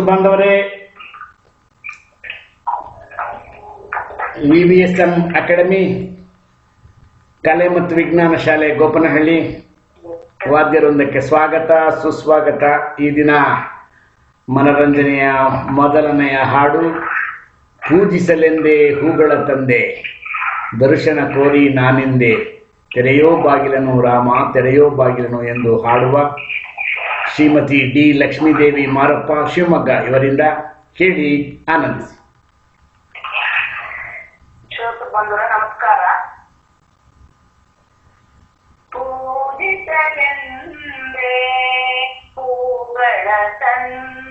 ಬಾಂಧವರೇ V academy ಕಲೆ ಮತ್ತು ವಿಜ್ಞಾನ ಶಾಲೆ ಗೋಪನಹಳ್ಳಿ ವಾದ್ಯವೃಂದಕ್ಕೆ ಸ್ವಾಗತ, ಸುಸ್ವಾಗತ. ಈ ದಿನ ಮನರಂಜನೆಯ ಮೊದಲನೆಯ ಹಾಡು, ಪೂಜಿಸಲೆಂದೇ ಹೂಗಳ ತಂದೆ, ದರ್ಶನ ಕೋರಿ ನಾನೆಂದೆ. ತೆರೆಯೋ ಬಾಗಿಲನು ರಾಮ, ತೆರೆಯೋ ಬಾಗಿಲನು ಎಂದು ಹಾಡುವ ಶ್ರೀಮತಿ ಡಿ ಲಕ್ಷ್ಮೀದೇವಿ ಮಾರಪ್ಪ ಶಿವಮೊಗ್ಗ ಇವರಿಂದ ಕೇಳಿ ಆನಂದಿಸಿ ಶ್ರೋತೃ ಬಂಧುರ ನಮಸ್ಕಾರ ಪೂಜಿಸಲೆಂದೇ ಹೂಗಳ ತಂದೆ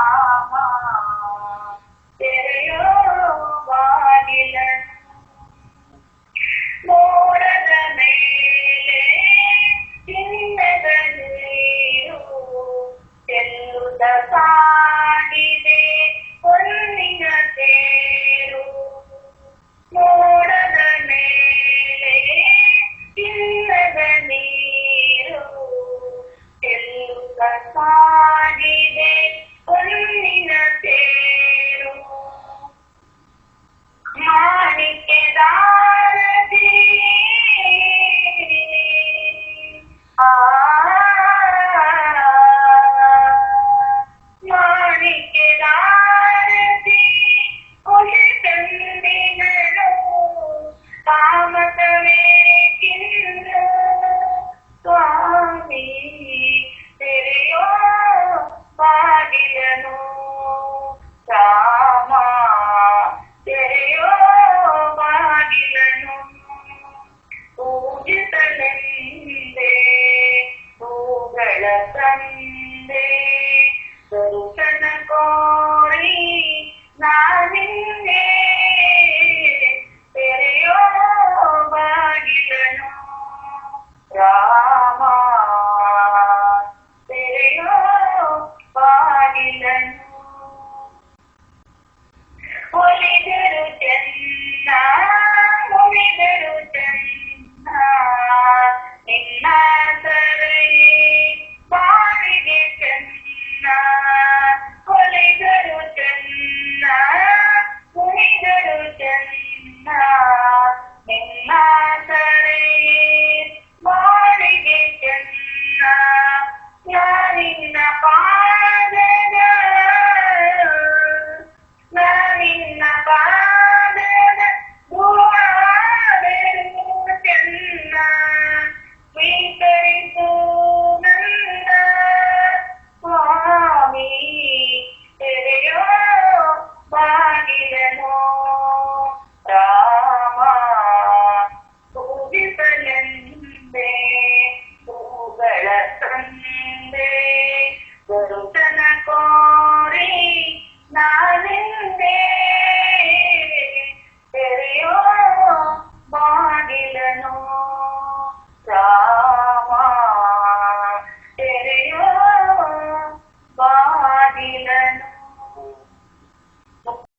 Yes, I mean.